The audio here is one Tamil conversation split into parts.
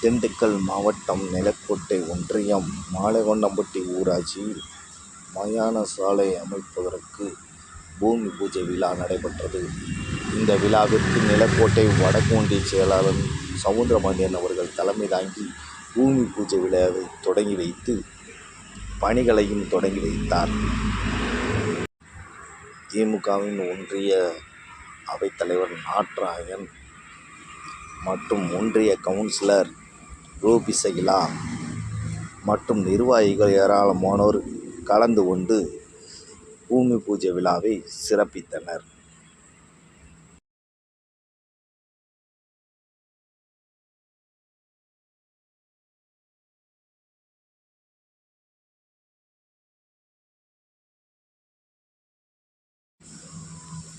திண்டுக்கல் மாவட்டம் நிலக்கோட்டை ஒன்றியம் மாலைகொண்டம்பட்டி ஊராட்சியில் மயான சாலை அமைப்பதற்கு பூமி பூஜை விழா நடைபெற்றது. இந்த விழாவிற்கு நிலக்கோட்டை வடக்கு செயலாளர் சவுந்தரபாண்டியன் அவர்கள் தலைமை தாங்கி பூமி பூஜை விழாவை தொடங்கி வைத்து பணிகளையும் தொடங்கி வைத்தார். திமுகவின் ஒன்றிய அவைத்தலைவர் நாட்ராயன் மற்றும் ஒன்றிய கவுன்சிலர் ரூபி சகிலா மற்றும் நிர்வாகிகள் ஏராளமானோர் கலந்து கொண்டு பூமி பூஜை விழாவை சிறப்பித்தனர்.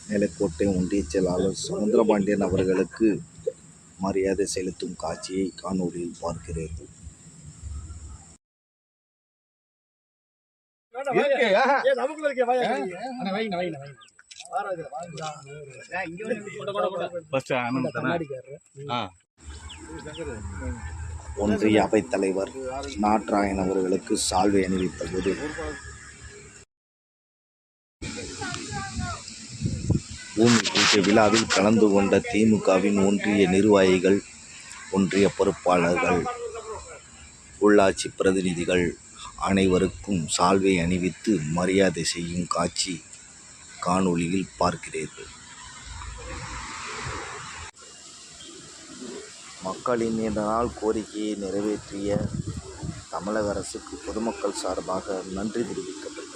நிலக்கோட்டை ஒன்றிய செயலாளர் சவுந்தரபாண்டியன் அவர்களுக்கு மரியாதை செலுத்தும் காட்சியை காணொலியில் பார்க்கிறீர்கள். ஒன்றிய அவைத்தலைவர் நாட்ராயன் அவர்களுக்கு சால்வை அணிவித்த போது பூமி பூஜை விழாவில் கலந்து கொண்ட திமுகவின் ஒன்றிய நிர்வாகிகள் ஒன்றிய பொறுப்பாளர்கள் உள்ளாட்சி பிரதிநிதிகள் அனைவருக்கும் சால்வை அணிவித்து மரியாதை செய்யும் காட்சி காணொளியில் பார்க்கிறீர்கள். மக்களின் நீண்ட நாள் கோரிக்கையை நிறைவேற்றிய தமிழக அரசுக்கு பொதுமக்கள் சார்பாக நன்றி தெரிவிக்கப்படுகிறது